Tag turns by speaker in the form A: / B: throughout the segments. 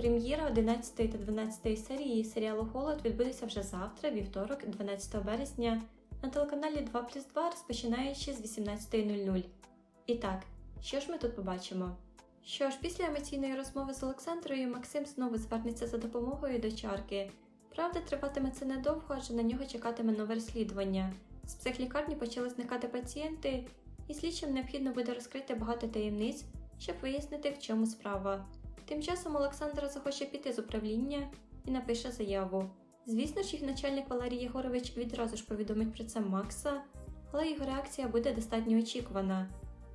A: Прем'єра 11 та 12 серії серіалу Холод відбудеться вже завтра, вівторок, 12 березня, на телеканалі 2 плюс 2, розпочинаючи з 18.00. І так, що ж ми тут побачимо? Що ж, після емоційної розмови з Олександрою Максим знову звернеться за допомогою до чарки. Правда, триватиме це недовго, адже на нього чекатиме нове розслідування. З психлікарні почали зникати пацієнти, і слідчим необхідно буде розкрити багато таємниць, щоб вияснити, в чому справа. Тим часом Олександра захоче піти з управління і напише заяву. Звісно ж, їх начальник Валерій Єгорович відразу ж повідомить про це Макса, але його реакція буде достатньо очікувана.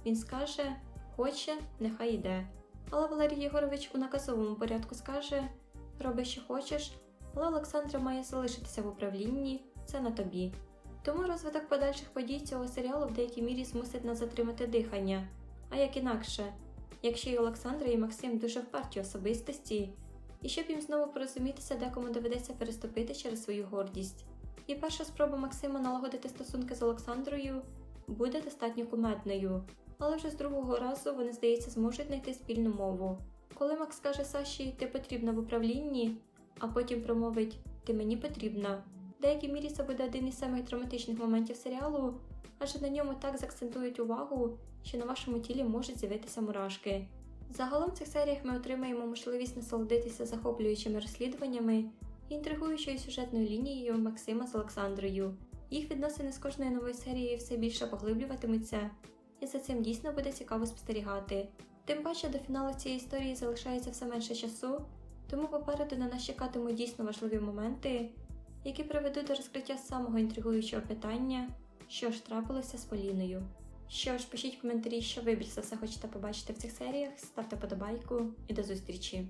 A: Він скаже: хоче, нехай йде. Але Валерій Єгорович у наказовому порядку скаже: роби, що хочеш, але Олександра має залишитися в управлінні, це на тобі. Тому розвиток подальших подій цього серіалу в деякій мірі змусить нас затримати дихання. А як інакше, якщо і Олександра, і Максим дуже вперті особистості, і щоб їм знову порозумітися, декому доведеться переступити через свою гордість. І перша спроба Максима налагодити стосунки з Олександрою буде достатньо кумедною, але вже з другого разу вони, здається, зможуть знайти спільну мову. Коли Макс каже Саші, ти потрібна в управлінні, а потім промовить Ти мені потрібна. Деякій мірі це буде один із самих драматичних моментів серіалу, адже на ньому так заакцентують увагу, що на вашому тілі можуть з'явитися мурашки. Загалом в цих серіях ми отримаємо можливість насолодитися захоплюючими розслідуваннями і інтригуючою сюжетною лінією Максима з Олександрою. Їх відносини з кожної нової серії все більше поглиблюватимуться, і за цим дійсно буде цікаво спостерігати. Тим паче до фіналу цієї історії залишається все менше часу, тому попереду на нас чекатимуть дійсно важливі моменти, які приведуть до розкриття самого інтригуючого питання, що ж трапилося з Поліною. Що ж, пишіть в коментарі, що ви більше все хочете побачити в цих серіях, ставте подобайку і до зустрічі!